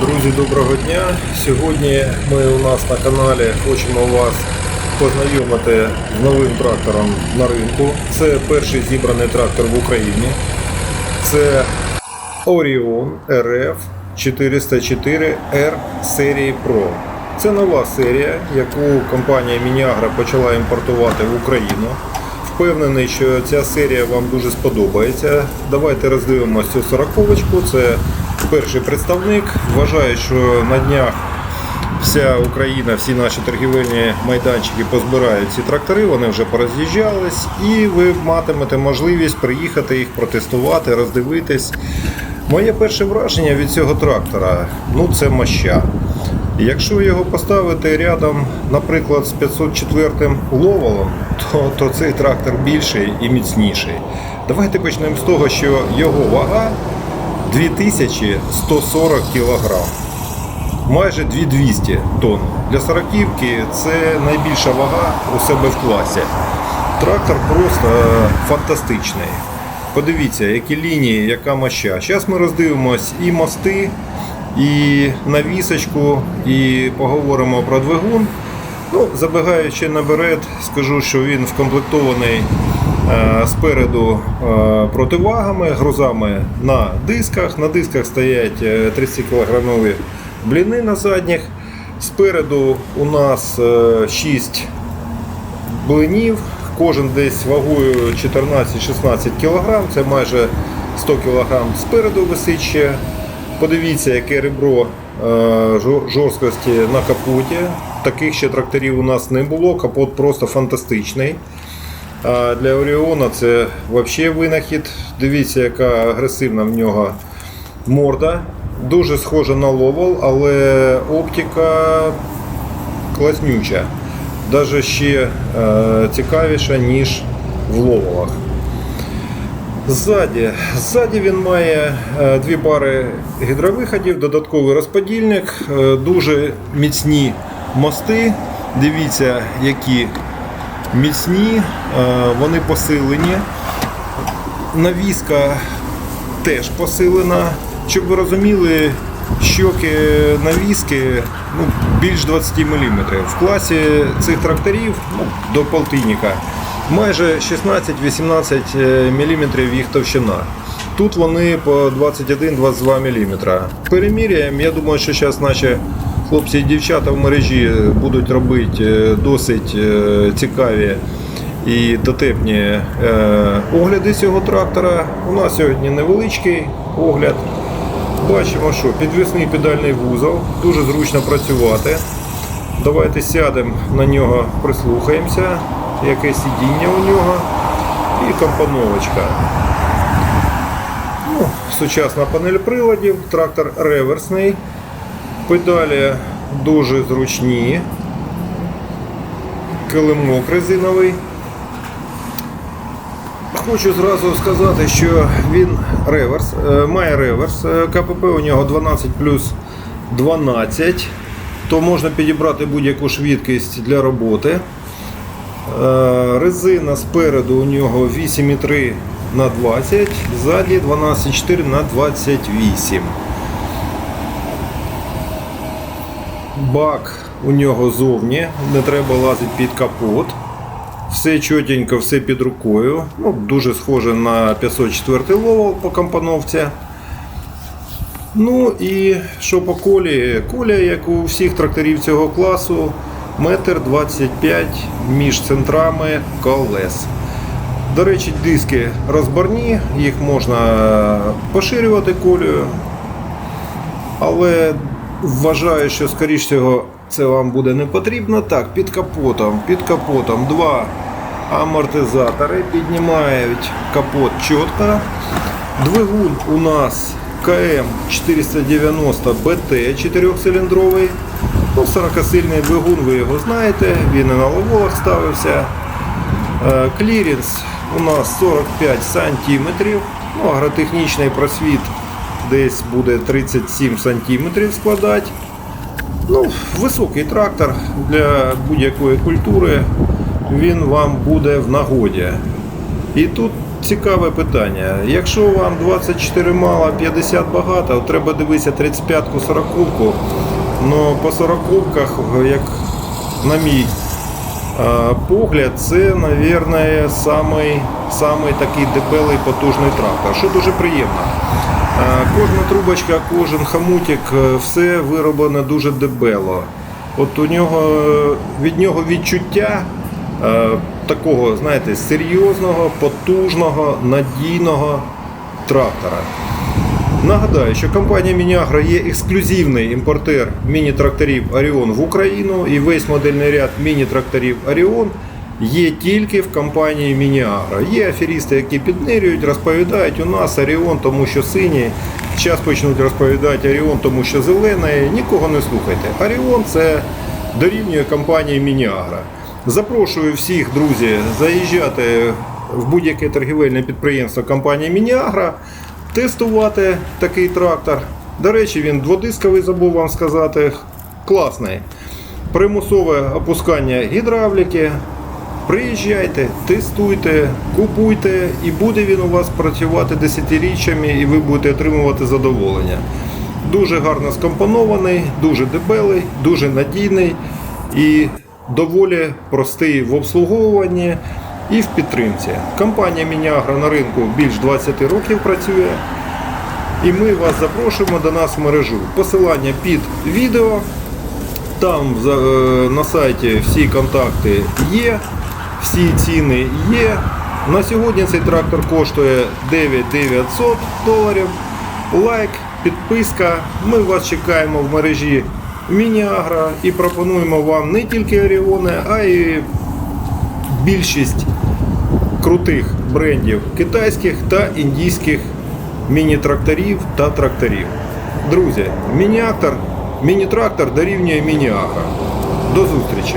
Друзі, доброго дня! Сьогодні ми у нас на каналі хочемо вас познайомити з новим трактором на ринку. Це перший зібраний трактор в Україні. Це Orion RF 404 R серії Pro. Це нова серія, яку компанія Мініагра почала імпортувати в Україну. Впевнений, що ця серія вам дуже сподобається. Давайте роздивимося цю сороковочку. Це перший представник. Вважаю, що на днях вся Україна, всі наші торгівельні майданчики позбирають ці трактори, вони вже пороз'їжджались, і ви матимете можливість приїхати їх протестувати, роздивитись. Моє перше враження від цього трактора ну це моща. Якщо його поставити рядом, наприклад, з 504 ловолом, то, то цей трактор більший і міцніший. Давайте почнемо з того, що його вага 2140 кг. Майже 2200 тонн. Для сороківки це найбільша вага у себе в класі. Трактор просто е, фантастичний. Подивіться, які лінії, яка моща. Зараз ми роздивимось і мости, і навісочку, і поговоримо про двигун. Ну, Забігаючи наперед, скажу, що він вкомплектований е, спереду е, противагами, грузами на дисках. На дисках стоять е, 30 кілограмові бліни на задніх. Спереду у нас 6 блинів, кожен десь вагою 14-16 кг, це майже 100 кг спереду висить. Подивіться, яке ребро е, жорсткості на капоті. Таких ще тракторів у нас не було. Капот просто фантастичний. А для Оріона це взагалі винахід. Дивіться, яка агресивна в нього морда. Дуже схожа на ловол, але оптика класнюча. Навіть ще е, цікавіша, ніж в ловолах. Ззаді. Ззаді він має е, дві пари гідровиходів, додатковий розподільник, е, дуже міцні мости. Дивіться, які міцні, е, вони посилені. Навіска теж посилена. Щоб ви розуміли, щоки навіски ну, більш 20 мм. В класі цих тракторів ну, до полтинника майже 16-18 мм їх товщина. Тут вони по 21-22 мм. Переміряємо, я думаю, що зараз наші хлопці і дівчата в мережі будуть робити е, досить е, цікаві і дотепні е, огляди цього трактора. У нас сьогодні невеличкий огляд. Бачимо, що підвісний педальний вузол, дуже зручно працювати. Давайте сядемо на нього, прислухаємося, яке сидіння у нього і компоновочка. Ну, сучасна панель приладів, трактор реверсний, педалі дуже зручні, килимок резиновий. Хочу зразу сказати, що він реверс, е, має реверс. Е, КПП у нього 12 плюс 12, то можна підібрати будь-яку швидкість для роботи. Е, Резина спереду у нього 8,3 на 20, ззаді 12,4 на 28. Бак у нього зовні, не треба лазити під капот. Все чотенько, все під рукою. Ну, дуже схоже на 504 ловол по компоновці. Ну і що по колі? Коля, як у всіх тракторів цього класу, метр 25 між центрами колес. До речі, диски розборні, їх можна поширювати колію. Але вважаю, що скоріш всього це вам буде не потрібно. Так, під капотом, під капотом два амортизатори піднімають капот чітко. Двигун у нас КМ 490 БТ 4-циліндровий. Ну, 40-сильний двигун, ви його знаєте, він і на ловолах ставився. Е, Кліренс у нас 45 сантиметрів. Ну, агротехнічний просвіт десь буде 37 сантиметрів складати. Ну, високий трактор для будь-якої культури він вам буде в нагоді. І тут цікаве питання. Якщо вам 24 мало, 50 багато, треба дивитися 35-ку, 40-ку. Ну, по 40-ках, як на мій погляд, це, мабуть, самий, самий такий дебелий потужний трактор, що дуже приємно. Кожна трубочка, кожен хамутик, е, все вироблено дуже дебело. От у нього від нього відчуття е, такого, знаєте, серйозного, потужного, надійного трактора. Нагадаю, що компанія Мініагро є ексклюзивний імпортер міні-тракторів Оріон в Україну і весь модельний ряд міні-тракторів Оріон є тільки в компанії Мініагро. Є аферісти, які піднирюють, розповідають у нас Оріон, тому що синій. Зараз почнуть розповідати Оріон, тому що зелений. Нікого не слухайте. Оріон це дорівнює компанії Мініагро. Запрошую всіх, друзі, заїжджати в будь-яке торгівельне підприємство компанії Мініагро, тестувати такий трактор. До речі, він дводисковий, забув вам сказати. Класний. Примусове опускання гідравліки. Приїжджайте, тестуйте, купуйте, і буде він у вас працювати десятиріччями, і ви будете отримувати задоволення. Дуже гарно скомпонований, дуже дебелий, дуже надійний і доволі простий в обслуговуванні і в підтримці. Компанія Мініагро на ринку більш 20 років працює. І ми вас запрошуємо до нас в мережу. Посилання під відео. Там е, на сайті всі контакти є, всі ціни є. На сьогодні цей трактор коштує 9900 доларів. Лайк, підписка. Ми вас чекаємо в мережі Мініагро і пропонуємо вам не тільки Оріони, а й більшість крутих брендів китайських та індійських міні-тракторів та тракторів. Друзі, міні-трактор дорівнює міні-агро. До зустрічі!